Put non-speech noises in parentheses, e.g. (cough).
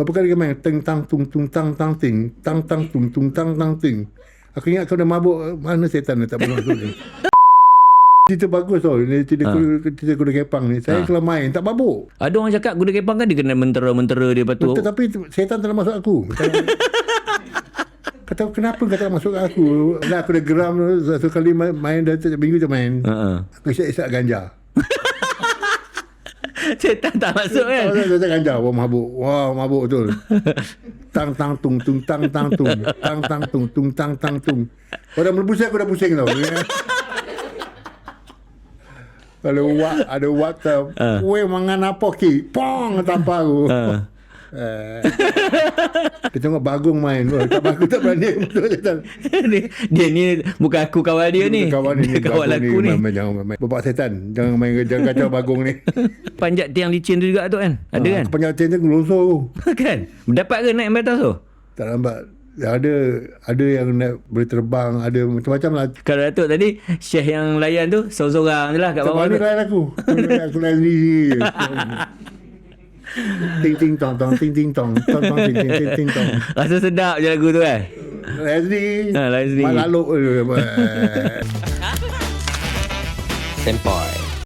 Berapa kali dia main teng tang tung tung tang tang ting tang tang tung tung tang tang ting. Aku ingat kau dah mabuk mana setan ni tak boleh masuk ni. (laughs) Cerita bagus tau Ni cerita, ha. kuda, cerita kuda kepang ni Saya ha. kalau main Tak mabuk Ada orang cakap kuda kepang kan dia kena mentera-mentera dia tu. Betul tapi setan tak nak masuk aku Kata, (laughs) kata kenapa kau tak nak masuk aku Dah aku dah geram Satu kali main, dah setiap minggu je main Ha. Aku isap-isap ganja (laughs) (laughs) Setan tak masuk kan. Oh, saya isap ganja Wah mabuk. Wah mabuk betul. (laughs) Tang tang tung tung tang tang tung. Tang tang tung tung tang tang tung. Kau dah mula pusing aku dah pusing tau. (laughs) Kalau wak ada wak tau Ha. Weh mangan apa ki? Pong tampar aku. Ha. Eh, Dia tengok bagung main Wah, Tak bagus tak berani (laughs) Betul dia, dia ni bukan aku kawan dia ni. Kawan ni Dia (laughs) kawan bagung aku ni. Main, main, jangan main. Bapak setan Jangan main Jangan kacau bagung ni (laughs) Panjat tiang licin tu juga tu kan. Ada kan? Aku panjang tiang tu Ngelosor aku kan? Dapat ke naik batas tu? Tak Ya, ada ada yang nak boleh terbang ada macam-macam lah Kalau Datuk tadi Syekh yang layan tu Seorang-seorang je lah kat bawah Sebab ni tu lain aku Aku, lain sendiri Ting ting tong tong Ting ting tong Tong tong ting ting ting ting tong Rasa sedap je lagu tu kan Lain sendiri Ha, lain sendiri. Mak laluk (laughs) Sempoi.